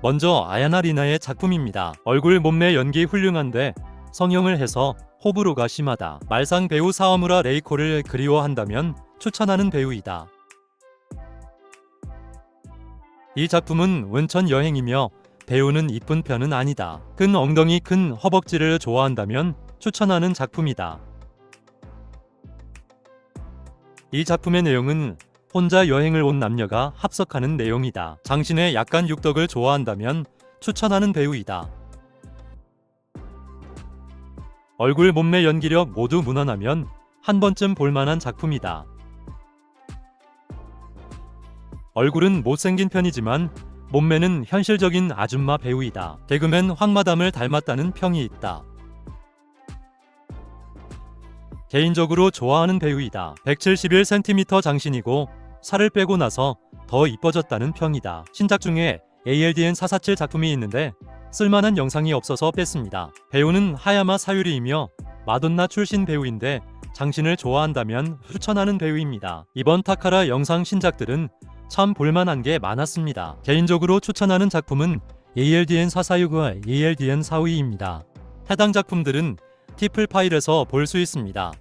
먼저 아야나 리나의 작품입니다. 얼굴 몸매 연기 훌륭한데 성형을 해서 호불호가 심하다. 말상 배우 사와무라 레이코를 그리워한다면 추천하는 배우이다. 이 작품은 온천 여행이며 배우는 이쁜 편은 아니다. 큰 엉덩이 큰 허벅지를 좋아한다면 추천하는 작품이다. 이 작품의 내용은 혼자 여행을 온 남녀가 합석하는 내용이다. 장신의 약간 육덕을 좋아한다면 추천하는 배우이다. 얼굴 몸매 연기력 모두 무난하면 한 번쯤 볼만한 작품이다. 얼굴은 못생긴 편이지만 몸매는 현실적인 아줌마 배우이다. 개그맨 황마담을 닮았다는 평이 있다. 개인적으로 좋아하는 배우이다. 171cm 장신이고 살을 빼고 나서 더 이뻐졌다는 평이다. 신작 중에 ALDN 447 작품이 있는데 쓸만한 영상이 없어서 뺐습니다. 배우는 하야마 사유리이며 마돈나 출신 배우인데 장신을 좋아한다면 추천하는 배우입니다. 이번 타카라 영상 신작들은 참 볼만한 게 많았습니다. 개인적으로 추천하는 작품은 ALDN 446과 ALDN 452입니다. 해당 작품들은 티플 파일에서 볼 수 있습니다.